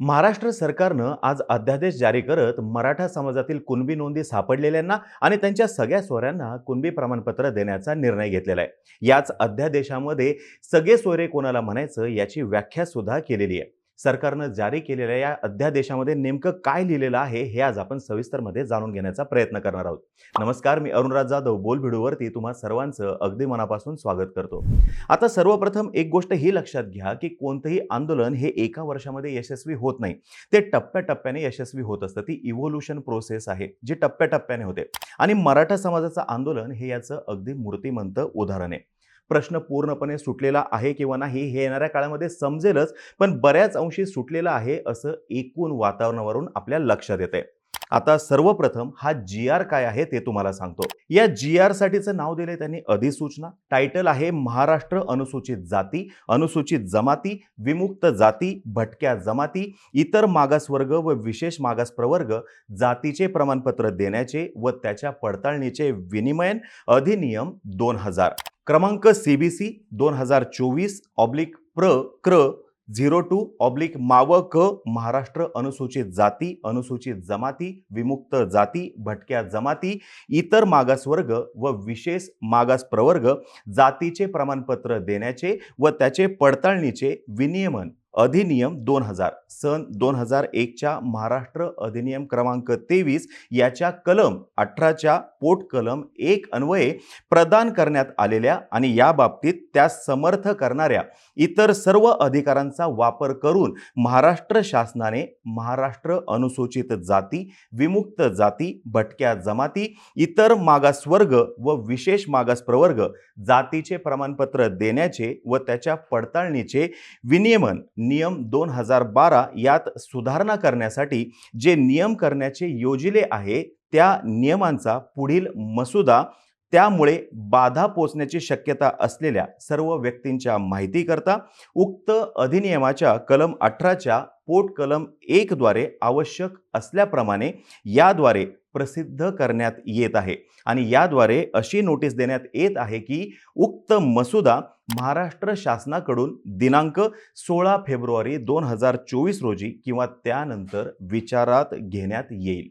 महाराष्ट्र सरकारनं आज अध्यादेश जारी करत मराठा समाजातील कुणबी नोंदी सापडलेल्यांना आणि त्यांच्या सगळ्या सोऱ्यांना कुणबी प्रमाणपत्र देण्याचा निर्णय घेतलेला आहे. याच अध्यादेशामध्ये सगळे सोयरे कोणाला म्हणायचं याची व्याख्या सुद्धा केलेली आहे. सरकारनं जारी केलेल्या या अध्यादेशामध्ये नेमकं काय लिहिलेलं आहे हे आज आपण सविस्तरमध्ये जाणून घेण्याचा प्रयत्न करणार आहोत. नमस्कार मी अरुणराज जाधव बोलभिडूवरती तुम्हा सर्वांचं अगदी मनापासून स्वागत करतो. आता सर्वप्रथम एक गोष्ट ही लक्षात घ्या की कोणतंही आंदोलन हे एका वर्षामध्ये यशस्वी होत नाही. ते टप्प्याटप्प्याने यशस्वी होत असतं. ती इव्होल्युशन प्रोसेस आहे जी टप्प्याटप्प्याने होते. आणि मराठा समाजाचं आंदोलन हे याचं अगदी मूर्तिमंत उदाहरण आहे. प्रश्न पूर्णपणे सुटलेला आहे किंवा नाही हे येणाऱ्या काळामध्ये समजेलच पण बऱ्याच अंशी सुटलेला आहे असं एकूण वातावरणावरून आपल्या लक्षात येते आता सर्वप्रथम हा जी आर काय आहे ते तुम्हाला सांगतो. या जी आर साठीचं नाव दिले त्यांनी अधिसूचना. टायटल आहे महाराष्ट्र अनुसूचित जाती अनुसूचित जमाती विमुक्त जाती भटक्या जमाती इतर मागासवर्ग व विशेष मागास प्रवर्ग जातीचे प्रमाणपत्र देण्याचे व त्याच्या पडताळणीचे विनिमयन अधिनियम दोन हजार. क्रमांक सी बी सी दोन हजार चोवीस ऑब्लिक प्र क्र झिरो टू ऑब्लिक माव क महाराष्ट्र अनुसूचित जाती अनुसूचित जमाती विमुक्त जाती भटक्या जमाती इतर मागासवर्ग व विशेष मागास प्रवर्ग जातीचे प्रमाणपत्र देण्याचे व त्याचे पडताळणीचे विनियमन. अधिनियम दोन हजार सन दोन हजार एकच्या महाराष्ट्र अधिनियम क्रमांक तेवीस याच्या कलम अठराच्या पोट कलम एक अन्वये प्रदान करण्यात आलेल्या आणि या बाबतीत त्यास समर्थ करणाऱ्या इतर सर्व अधिकारांचा वापर करून महाराष्ट्र शासनाने महाराष्ट्र अनुसूचित जाती विमुक्त जाती भटक्या जमाती इतर मागासवर्ग व विशेष मागास प्रवर्ग जातीचे प्रमाणपत्र देण्याचे व त्याच्या पडताळणीचे विनियमन नियम दोन हजार बारा यात सुधारणा करण्यासाठी जे नियम करण्याचे योजिले आहे त्या नियमांचा पुढील मसुदा त्यामुळे बाधा पोचण्याची शक्यता असलेल्या सर्व व्यक्तींच्या माहितीकरता उक्त अधिनियमाच्या कलम अठराच्या पोट कलम एकद्वारे आवश्यक असल्याप्रमाणे याद्वारे प्रसिद्ध करण्यात येत आहे. आणि याद्वारे अशी नोटीस देण्यात येत आहे की उक्त मसुदा महाराष्ट्र शासनाकडून दिनांक सोळा फेब्रुवारी दोन हजार चोवीस रोजी किंवा त्यानंतर विचारात घेण्यात येईल.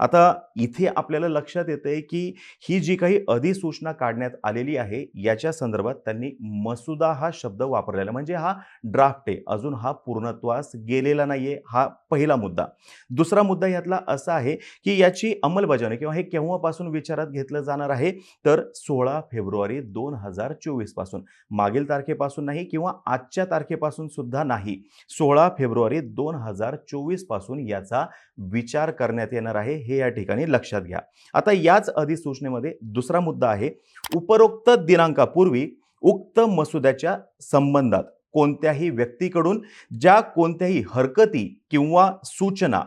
आता इथे आपल्याला लक्षात येते की ही जी काही अधिसूचना काढण्यात आलेली आहे याच्या संदर्भात त्यांनी मसुदा हा शब्द वापरलेला म्हणजे हा ड्राफ्ट आहे. अजून हा पूर्णत्वास गेलेला नाहीये. हा पहिला मुद्दा. दुसरा मुद्दा यातला असा आहे की याची अंमलबजावणी किंवा हे केव्हापासून विचारात घेतलं जाणार आहे? तर सोळा फेब्रुवारी दोन हजार चोवीसपासून. मागील तारखेपासून नाही किंवा आजच्या तारखेपासून सुद्धा नाही. सोळा फेब्रुवारी दोन हजार चोवीसपासून याचा विचार करण्यात येणार आहे. हे या ठिकाणी लक्षात घ्या. आता याच अधिसूचनेमध्ये दुसरा मुद्दा आहे उपरोक्त दिनांकापूर्वी उक्त मसुद्याच्या संबंधात कोणत्याही व्यक्तीकडून ज्या कोणत्याही हरकती किंवा सूचना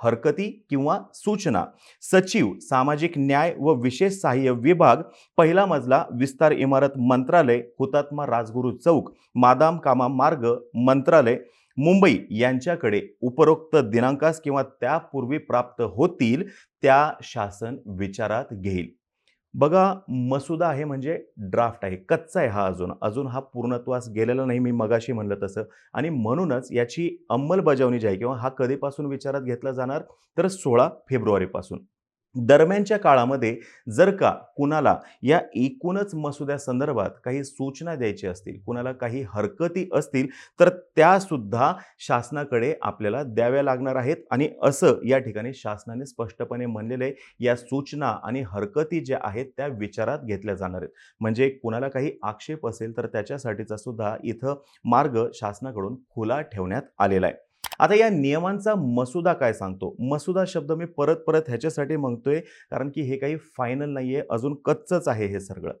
हरकती किंवा सूचना सचिव सामाजिक न्याय व विशेष सहाय्य विभाग पहिला मजला विस्तार इमारत मंत्रालय हुतात्मा राजगुरू चौक मादाम कामा मार्ग मंत्रालय मुंबई यांच्याकडे उपरोक्त दिनांकास किंवा त्यापूर्वी प्राप्त होतील त्या शासन विचारात घेईल. बघा मसुदा आहे म्हणजे ड्राफ्ट आहे कच्चा आहे हा अजून. अजून हा पूर्णत्वास गेलेला नाही मी मगाशी म्हणलं तसं. आणि म्हणूनच याची अंमलबजावणी जी आहे किंवा हा कधीपासून विचारात घेतला जाणार तर सोळा फेब्रुवारीपासून. दरम्यानच्या काळामध्ये जर का कुणाला या एकूणच मसुद्या संदर्भात काही सूचना द्यायची असतील कुणाला काही हरकती असतील तर त्यासुद्धा शासनाकडे आपल्याला द्याव्या लागणार आहेत. आणि असं या ठिकाणी शासनाने स्पष्टपणे म्हणलेलं आहे. या सूचना आणि हरकती ज्या आहेत त्या विचारात घेतल्या जाणार आहेत. म्हणजे कुणाला काही आक्षेप असेल तर त्याच्यासाठीचा सुद्धा इथं मार्ग शासनाकडून खुला ठेवण्यात आलेला आहे. आता या नियमांचा मसुदा काय सांगतो? मसुदा शब्द मी परत परत ह्याच्यासाठी म्हणतोय कारण की हे काही फायनल नाही आहे अजून कच्चच आहे हे सगळं.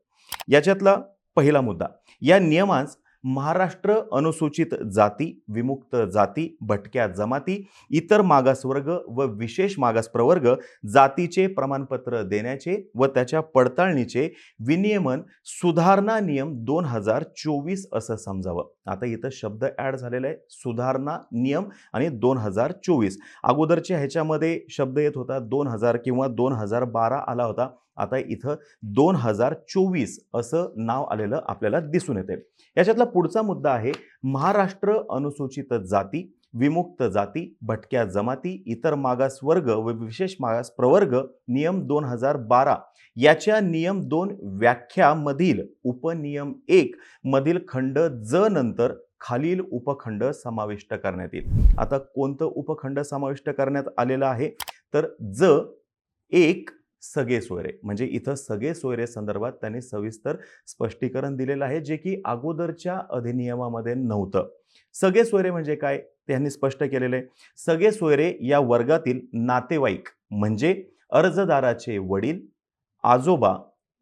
याच्यातला पहिला मुद्दा. या नियमांस महाराष्ट्र अनुसूचित जाती विमुक्त जाती भटक्या जमाती इतर मागासवर्ग व विशेष मागास प्रवर्ग जातीचे प्रमाणपत्र देण्याचे व त्याच्या पडताळणीचे विनियमन सुधारणा नियम दोन हजार चोवीस असं समजावं. आता इथं शब्द ॲड झालेला आहे सुधारणा नियम आणि दोन हजार चोवीस. अगोदरच्या ह्याच्यामध्ये शब्द येत होता दोन हजार किंवा दोन हजार बारा आला होता. आता इथं दोन हजार चोवीस असं नाव आलेलं आपल्याला दिसून येते याच्यातला पुढचा मुद्दा आहे महाराष्ट्र अनुसूचित जाती विमुक्त जाती भटक्या जमाती इतर मागास वर्ग व विशेष मागास प्रवर्ग नियम दोन हजार बारा. याच्या नियम दोन व्याख्यामधील उपनियम एक मधील खंड ज नंतर खालील उपखंड समाविष्ट करण्यात येईल. आता कोणतं उपखंड समाविष्ट करण्यात आलेलं आहे? तर ज एक सगळे सोयरे. म्हणजे इथं सगळे सोयरे संदर्भात त्यांनी सविस्तर स्पष्टीकरण दिलेलं आहे जे की अगोदरच्या अधिनियमामध्ये नव्हतं. सगळे सोयरे म्हणजे काय? त्यांनी स्पष्ट केलेलं आहे. सगळे सोयरे या वर्गातील नातेवाईक म्हणजे अर्जदाराचे वडील आजोबा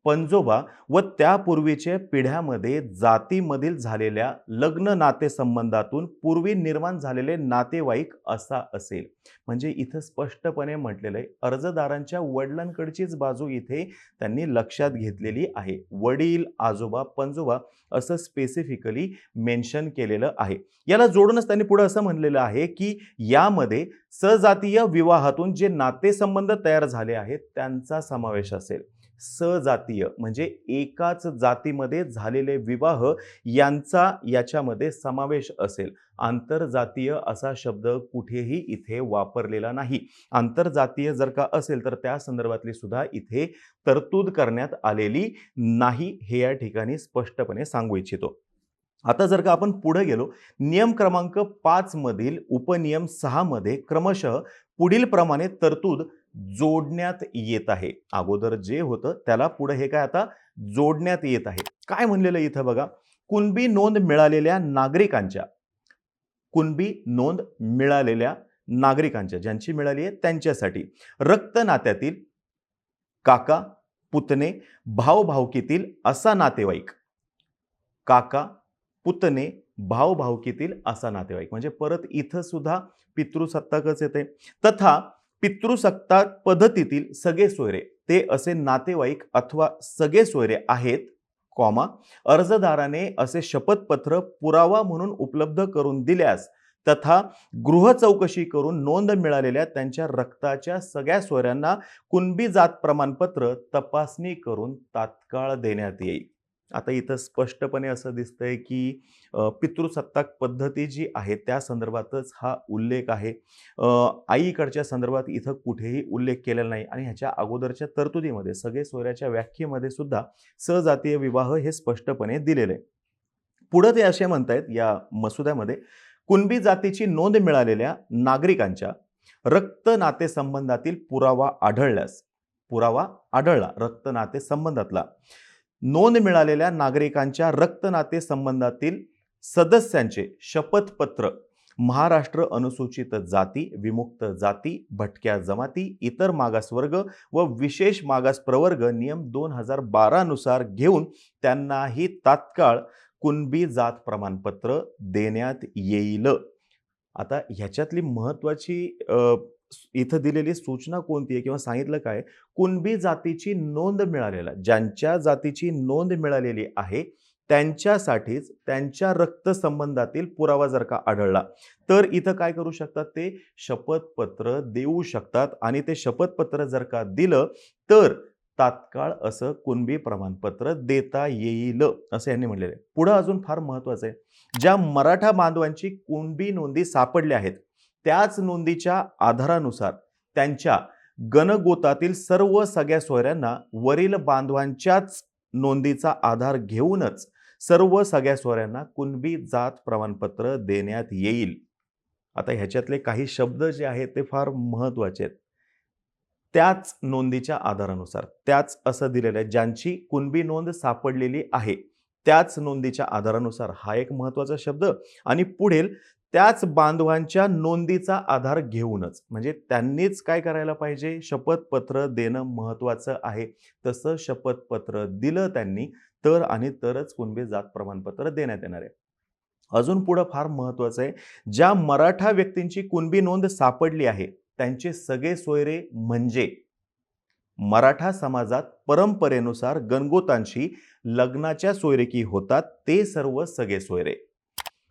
पंजोबा व त्यापूर्वीच्या पिढ्यामध्ये जातीमधील झालेल्या लग्न नातेसंबंधातून पूर्वी निर्माण झालेले नातेवाईक असा असेल. म्हणजे इथं स्पष्टपणे म्हटलेलं आहे अर्जदारांच्या वडिलांकडचीच बाजू इथे त्यांनी लक्षात घेतलेली आहे. वडील आजोबा पंजोबा असं स्पेसिफिकली मेन्शन केलेलं आहे. याला जोडूनच त्यांनी पुढे असं म्हणलेलं आहे की यामध्ये सजातीय विवाहातून जे नातेसंबंध तयार झाले आहेत त्यांचा समावेश असेल. सजातीय म्हणजे एकाच जातीमध्ये झालेले विवाह यांचा याच्यामध्ये समावेश असेल. आंतरजातीय असा शब्द कुठेही इथे वापरलेला नाही. आंतरजातीय जर का असेल तर त्या संदर्भातली सुद्धा इथे तरतूद करण्यात आलेली नाही हे या ठिकाणी स्पष्टपणे सांगू इच्छितो. आता जर का आपण पुढे गेलो नियम क्रमांक पाच मधील उपनियम सहा मध्ये क्रमशः पुढील प्रमाणे तरतूद जोडण्यात येत आहे. अगोदर जे होतं त्याला पुढे हे काय आता? जोडण्यात येत आहे. काय म्हणलेलं इथं बघा? कुणबी नोंद मिळालेल्या नागरिकांच्या. कुणबी नोंद मिळालेल्या नागरिकांच्या ज्यांची मिळाली आहे त्यांच्यासाठी. रक्त नात्यातील काका पुतणे भावभावकीतील असा नातेवाईक. काका पुतणे भावभावकीतील असा नातेवाईक. म्हणजे परत इथं सुद्धा पितृसत्ताकच येते. तथा पितृसत्ताक पद्धतीतील सगळे सोयरे ते असे नातेवाईक अथवा सगळे सोयरे आहेत कॉमा अर्जदाराने असे शपथपत्र पुरावा म्हणून उपलब्ध करून दिल्यास तथा गृह चौकशी करून नोंद मिळालेल्या त्यांच्या रक्ताच्या सगळ्या सोयऱ्यांना कुणबी जात प्रमाणपत्र तपासणी करून तात्काळ देण्यात येईल. आता इथं स्पष्टपणे असं दिसतंय की पितृसत्ताक पद्धती जी आहे त्या संदर्भातच हा उल्लेख आहे. आईकडच्या संदर्भात इथं कुठेही उल्लेख केलेला नाही आणि ह्याच्या अगोदरच्या तरतुदीमध्ये सगळे सोयऱ्याच्या व्याख्येमध्ये सुद्धा सहजातीय विवाह हे स्पष्टपणे दिलेले. आहे पुढं ते असे म्हणतायत या मसुद्यामध्ये कुणबी जातीची नोंद मिळालेल्या नागरिकांच्या रक्त नातेसंबंधातील पुरावा आढळल्यास पुरावा आढळला रक्त नाते संबंधातला. नोंद मिळालेल्या नागरिकांच्या रक्तनाते संबंधातील सदस्यांचे शपथपत्र महाराष्ट्र अनुसूचित जाती विमुक्त जाती भटक्या जमाती इतर मागासवर्ग व विशेष मागास प्रवर्ग नियम दोन हजार बारानुसार घेऊन त्यांनाही तात्काळ कुणबी जात प्रमाणपत्र देण्यात येईल. आता ह्याच्यातली महत्त्वाची इथं दिलेली सूचना कोणती आहे किंवा सांगितलं काय? कुणबी जातीची नोंद मिळालेला ज्यांच्या जातीची नोंद मिळालेली आहे त्यांच्यासाठीच त्यांच्या रक्तसंबंधातील पुरावा जर का आढळला तर इथं काय करू शकतात ते? शपथपत्र देऊ शकतात आणि ते शपथपत्र जर का दिलं तर तात्काळ असं कुणबी प्रमाणपत्र देता येईल असं यांनी म्हणलेलं आहे. पुढं अजून फार महत्त्वाचं आहे. ज्या मराठा बांधवांची कुणबी नोंदी सापडल्या आहेत त्याच नोंदीच्या आधारानुसार त्यांच्या गणगोतातील सर्व सगळ्या सोयऱ्यांना वरील बांधवांच्याच नोंदीचा आधार घेऊनच सर्व सगळ्या सोयऱ्यांना कुणबी जात प्रमाणपत्र देण्यात येईल. आता ह्याच्यातले काही शब्द जे आहेत ते फार महत्त्वाचे आहेत. त्याच नोंदीच्या आधारानुसार त्याच असं दिलेलं आहे ज्यांची कुणबी नोंद सापडलेली आहे त्याच नोंदीच्या आधारानुसार हा एक महत्त्वाचा शब्द. आणि पुढील त्याच बांधवांच्या नोंदीचा आधार घेऊनच. म्हणजे त्यांनीच काय करायला पाहिजे? शपथपत्र देणं महत्त्वाचं आहे. तसं शपथपत्र दिलं त्यांनी तर आणि तरच कुणबी जात प्रमाणपत्र देण्यात येणार आहे. अजून पुढं फार महत्त्वाचं आहे. ज्या मराठा व्यक्तींची कुणबी नोंद सापडली आहे त्यांचे सगळे सोयरे म्हणजे मराठा समाजात परंपरेनुसार गणगोतांशी लग्नाच्या सोयरेकी होतात ते सर्व सगळे सोयरे.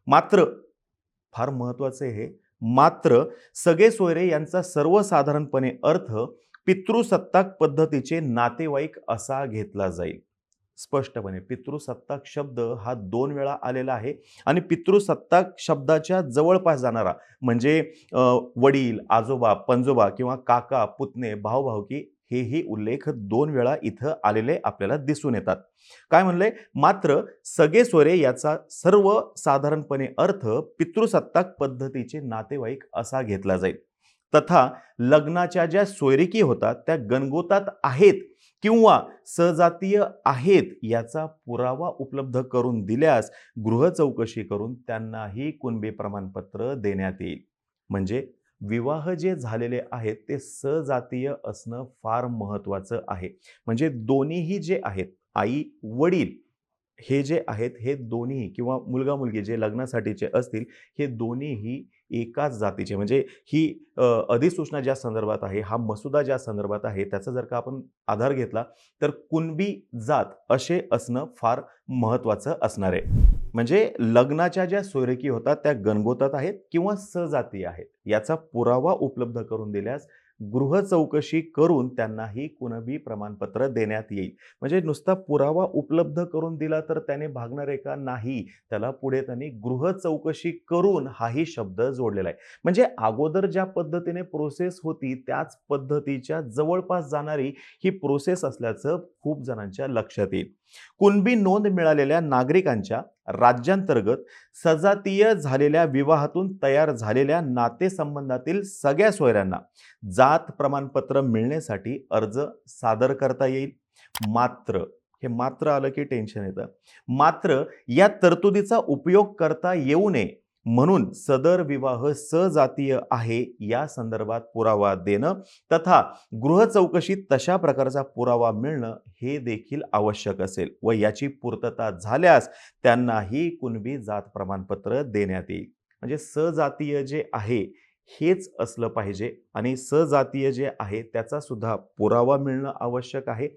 मात्र फार महत्त्वाचे हे मात्र सगळे सोयरे यांचा सर्वसाधारणपणे अर्थ पितृसत्ताक पद्धतीचे नातेवाईक असा घेतला जाईल. स्पष्टपणे पितृसत्ताक शब्द हा दोन वेळा आलेला आहे आणि पितृसत्ताक शब्दाच्या जवळपास जाणारा म्हणजे वडील आजोबा पंजोबा किंवा काका पुतणे भाऊभाऊकी हेही उल्लेख दोन वेळा इथं आलेले आपल्याला दिसून येतात. काय म्हणलंय? मात्र सगळे सोरे याचा सर्वसाधारणपणे अर्थ पितृसत्ताक पद्धतीचे नातेवाईक असा घेतला जाईल. तथा लग्नाच्या ज्या सोयरिकी होतात त्या गणगोतात आहेत किंवा सजातीय आहेत याचा पुरावा उपलब्ध करून दिल्यास गृह चौकशी करून त्यांनाही कुणबी प्रमाणपत्र देण्यात येईल. म्हणजे विवाह जे झालेले आहेत ते सजातीय असणं फार महत्त्वाचं आहे. म्हणजे दोन्हीही जे आहेत आई वडील हे जे आहेत हे दोन्ही किंवा मुलगा मुलगी जे लग्नासाठीचे असतील हे दोन्हीही एकाच जातीचे. म्हणजे ही अधिसूचना ज्या संदर्भात आहे हा मसुदा ज्या संदर्भात आहे त्याचा जर का आपण आधार घेतला तर कुणबी जात असे असणं फार महत्त्वाचं असणार आहे. म्हणजे लग्नाच्या ज्या सोयरेकी होतात त्या गणगोतात आहेत किंवा सजाती आहेत याचा पुरावा उपलब्ध करून दिल्यास गृह चौकशी करून त्यांनाही कुणबी प्रमाणपत्र देण्यात येईल. म्हणजे नुसता पुरावा उपलब्ध करून दिला तर त्याने भागणार आहे का नाही. त्याला पुढे त्यांनी गृह चौकशी करून हाही शब्द जोडलेला आहे. म्हणजे अगोदर ज्या पद्धतीने प्रोसेस होती त्याच पद्धतीच्या जवळपास जाणारी ही प्रोसेस असल्याचं खूप जणांच्या लक्षात येईल. कुणबी नोंद मिळालेल्या नागरिकांच्या राज्यांतर्गत सजातीय झालेल्या विवाहातून तयार झालेल्या नातेसंबंधातील सगळ्या सोयऱ्यांना जात प्रमाणपत्र मिळण्यासाठी अर्ज सादर करता येईल. मात्र हे मात्र आलं की टेन्शन येतं. मात्र या तरतुदीचा उपयोग करता येऊ नये म्हणून सदर विवाह सजातीय आहे या संदर्भात पुरावा देणं तथा गृह चौकशीत तशा प्रकारचा पुरावा मिळणं हे देखील आवश्यक असेल व याची पूर्तता झाल्यास त्यांनाही कुणबी जात प्रमाणपत्र देण्यात येईल. म्हणजे सजातीय जे आहे हेच असलं पाहिजे आणि सजातीय जे आहे त्याचा सुद्धा पुरावा मिळणं आवश्यक आहे.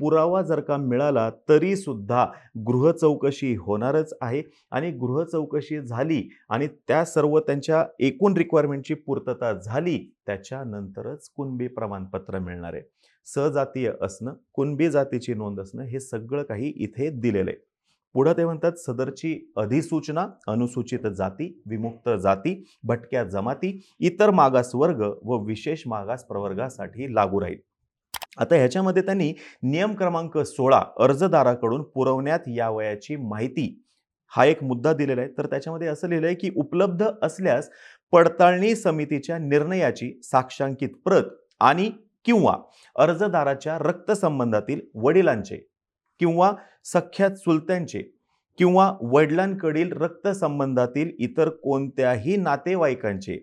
पुरावा जर का मिळाला तरीसुद्धा गृहचौकशी होणारच आहे आणि गृहचौकशी झाली आणि त्या सर्व त्यांच्या एकूण रिक्वायरमेंटची पूर्तता झाली त्याच्यानंतरच कुणबी प्रमाणपत्र मिळणार आहे. सजातीय असणं कुणबी जातीची नोंद असणं हे सगळं काही इथे दिलेलं आहे. पुढं ते म्हणतात सदरची अधिसूचना अनुसूचित जाती विमुक्त जाती भटक्या जमाती इतर मागास वर्ग व विशेष मागास प्रवर्गासाठी लागू राहील. आता ह्याच्यामध्ये त्यांनी नियम क्रमांक सोळा अर्जदाराकडून पुरवण्यात यावयाची माहिती हा एक मुद्दा दिलेला आहे. तर त्याच्यामध्ये असं लिहिलं आहे की उपलब्ध असल्यास पडताळणी समितीच्या निर्णयाची साक्षांकित प्रत आणि किंवा अर्जदाराच्या रक्तसंबंधातील वडिलांचे किंवा सख्या चुलत्यांचे किंवा वडिलांकडील रक्तसंबंधातील इतर कोणत्याही नातेवाईकांचे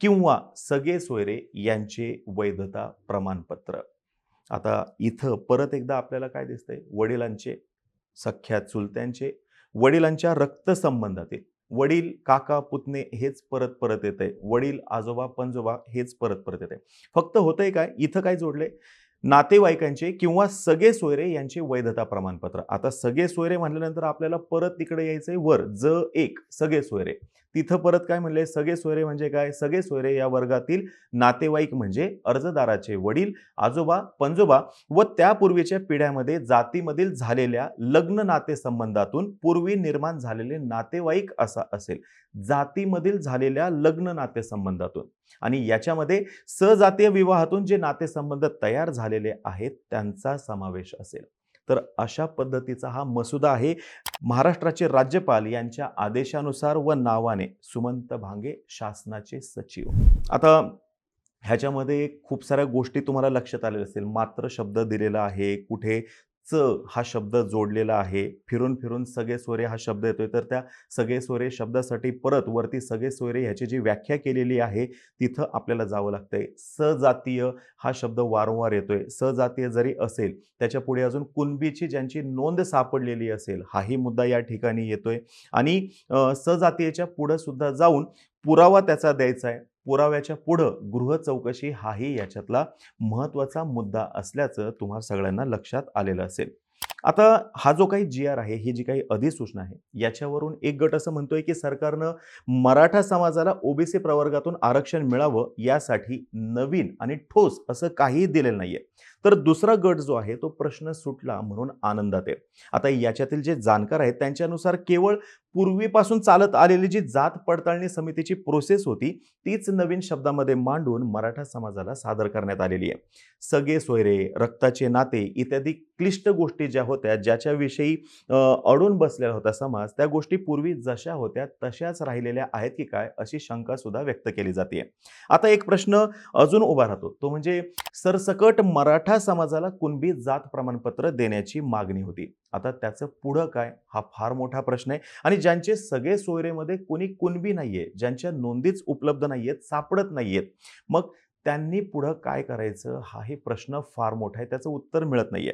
किंवा सगळे सोयरे यांचे वैधता प्रमाणपत्र. आता इथं परत एकदा आपल्याला काय दिसतंय? वडिलांचे सख्या चुलत्यांचे वडिलांच्या रक्तसंबंधातील वडील काका पुतणे हेच परत परत येत आहे वडील आजोबा पंजोबा हेच परत परत येत आहे फक्त होतंय काय? इथं काय जोडले नातेवाईकांचे किंवा सगळे सोयरे यांचे वैधता प्रमाणपत्र. आता सगळे सोयरे म्हटल्यानंतर आपल्याला परत तिकडे यायचंय वर ज एक सगळे सोयरे. तिथं परत काय म्हणले सगळे सोयरे म्हणजे काय? सगळे सोयरे या वर्गातील नातेवाईक म्हणजे अर्जदाराचे वडील आजोबा पंजोबा व त्यापूर्वीच्या पिढ्यामध्ये जातीमधील झालेल्या लग्न नातेसंबंधातून पूर्वी निर्माण झालेले नातेवाईक असा असेल. जातीमधील झालेल्या लग्न नातेसंबंधातून आणि याच्यामध्ये सजातीय विवाहातून जे नातेसंबंध तयार झालेले आहेत त्यांचा समावेश असेल. तर अशा पद्धतीचा हा मसुदा आहे. महाराष्ट्राचे राज्यपाल यांच्या आदेशानुसार व नावाने सुमंत भांगे शासनाचे सचिव. आता ह्याच्यामध्ये खूप साऱ्या गोष्टी तुम्हाला लक्षात आलेल्या असतील. मात्र शब्द दिलेला आहे. कुठे च हा शब्द जोडलेला आहे. फिरून फिरून सगळे स्वरे हा शब्द येतोय. तर त्या सगळे स्वरे शब्दासाठी परत वरती सगळे सोयरे ह्याची जी व्याख्या केलेली आहे तिथं आपल्याला जावं लागतंय. सजातीय हा शब्द वारंवार येतोय. सजातीय जरी असेल त्याच्या पुढे अजून कुणबीची ज्यांची नोंद सापडलेली असेल हाही मुद्दा या ठिकाणी येतोय. आणि सजातीयच्या पुढं सुद्धा जाऊन पुरावा त्याचा द्यायचा आहे पुराव्याच्या पुढं गृह चौकशी हाही याच्यातला महत्त्वाचा मुद्दा असल्याचं तुम्हा सगळ्यांना लक्षात आलेलं असेल. आता हा जो काही जी आर आहे ही जी काही अधिसूचना आहे याच्यावरून एक गट असं म्हणतोय की सरकारनं मराठा समाजाला ओबीसी प्रवर्गातून आरक्षण मिळावं यासाठी नवीन आणि ठोस असं काहीही दिलेलं नाहीये. तर दुसरा गट जो आहे तो प्रश्न सुटला म्हणून आनंदात आहे. आता याच्यातील जे जाणकार आहेत त्यांच्यानुसार केवळ पूर्वीपासून चालत आलेली जी जात पडताळणी समितीची प्रोसेस होती तीच नवीन शब्दामध्ये मांडून मराठा समाजाला सादर करण्यात आलेली आहे. सगळे सोयरे रक्ताचे नाते इत्यादी क्लिष्ट गोष्टी ज्या होत्या ज्याच्याविषयी अडून बसलेला होता समाज त्या गोष्टी पूर्वी जशा होत्या तशाच राहिलेल्या आहेत की काय अशी शंका सुद्धा व्यक्त केली जाते. आता एक प्रश्न अजून उभा राहतो. तो म्हणजे सरसकट मराठा समाजाला कुणबी जात प्रमाणपत्र देण्याची मागणी होती. आता त्याचं पुढं काय? हा फार मोठा प्रश्न आहे. आणि ज्यांचे सगळे सोयरेमध्ये कोणी कुणबी नाहीये ज्यांच्या नोंदीच उपलब्ध नाहीयेत सापडत नाहीयेत मग त्यांनी पुढं काय करायचं? हाही प्रश्न फार मोठा आहे त्याचं उत्तर मिळत नाहीये.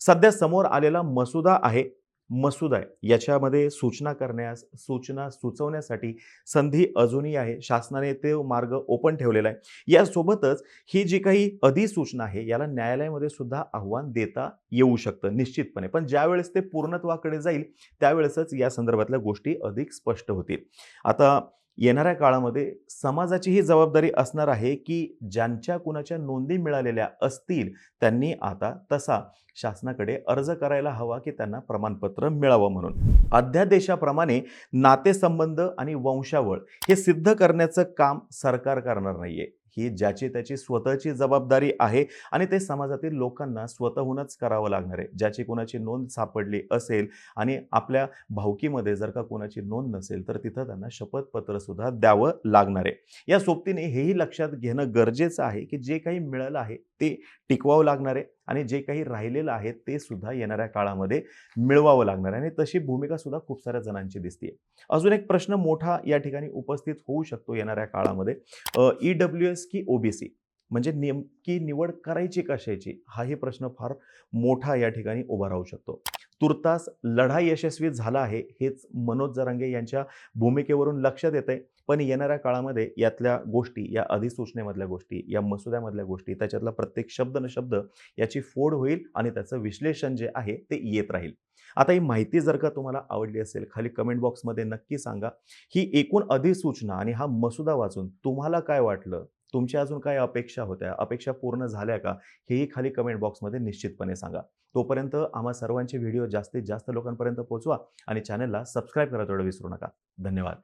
सध्या समोर आलेला मसुदा आहे. मसुदा आहे. याच्यामध्ये सूचना करण्यास सूचना सुचवण्यासाठी संधी अजूनही आहे. शासनाने ते मार्ग ओपन ठेवलेला आहे. यासोबतच ही जी काही अधिसूचना आहे याला न्यायालयामध्ये सुद्धा आव्हान देता येऊ शकतं निश्चितपणे. पण ज्यावेळेस ते पूर्णत्वाकडे जाईल त्यावेळेसच या संदर्भातल्या गोष्टी अधिक स्पष्ट होतील. आता येणाऱ्या काळामध्ये समाजाची ही जबाबदारी असणार आहे की ज्यांच्या कुणाच्या नोंदी मिळालेल्या असतील त्यांनी आता तसा शासनाकडे अर्ज करायला हवा की त्यांना प्रमाणपत्र मिळावं म्हणून. अध्यादेशाप्रमाणे नातेसंबंध आणि वंशावळ हे सिद्ध करण्याचं काम सरकार करणार नाहीये. ही ज्याची त्याची स्वतःची जबाबदारी आहे आणि ते समाजातील लोकांना स्वतःहूनच करावं लागणार आहे. ज्याची कोणाची नोंद सापडली असेल आणि आपल्या भावकीमध्ये जर का कोणाची नोंद नसेल तर तिथं त्यांना शपथपत्रसुद्धा द्यावं लागणार आहे. या सोबतीने हेही लक्षात घेणं गरजेचं आहे की जे काही मिळालं आहे ते टिकवावं लागणार आहे आणि जे काही राहिलेलं आहे ते सुद्धा येणाऱ्या काळामध्ये मिळवावं लागणार आहे. आणि तशी भूमिका सुद्धा खूप साऱ्या जणांची दिसते अजून एक प्रश्न मोठा या ठिकाणी उपस्थित होऊ शकतो येणाऱ्या काळामध्ये. ई डब्ल्यू एस की ओबीसी म्हणजे नेमकी निवड करायची कशाची? हाही प्रश्न फार मोठा या ठिकाणी उभा राहू शकतो. तुर्तास लढा यशस्वी झाला आहे हेच मनोज जरांगे यांच्या भूमिकेवरून लक्षात येते आहे पण येणाऱ्या काळामध्ये यातल्या गोष्टी या अधिसूचनेमधल्या गोष्टी या मसुद्यामधल्या गोष्टी त्याच्यातला प्रत्येक शब्द न शब्द याची फोड होईल आणि त्याचं विश्लेषण जे आहे ते येत राहील. आता ही माहिती जर का तुम्हाला आवडली असेल खाली कमेंट बॉक्समध्ये नक्की सांगा. ही एकूण अधिसूचना आणि हा मसुदा वाचून तुम्हाला काय वाटलं? तुमच्या अजून काय अपेक्षा होत्या? अपेक्षा पूर्ण झाल्या का? हेही खाली कमेंट बॉक्समध्ये निश्चितपणे सांगा. तोपर्यंत आम्हा सर्वांचे व्हिडिओ जास्तीत जास्त लोकांपर्यंत पोहोचवा आणि चॅनलला सबस्क्राईब करा तेवढं विसरू नका. धन्यवाद.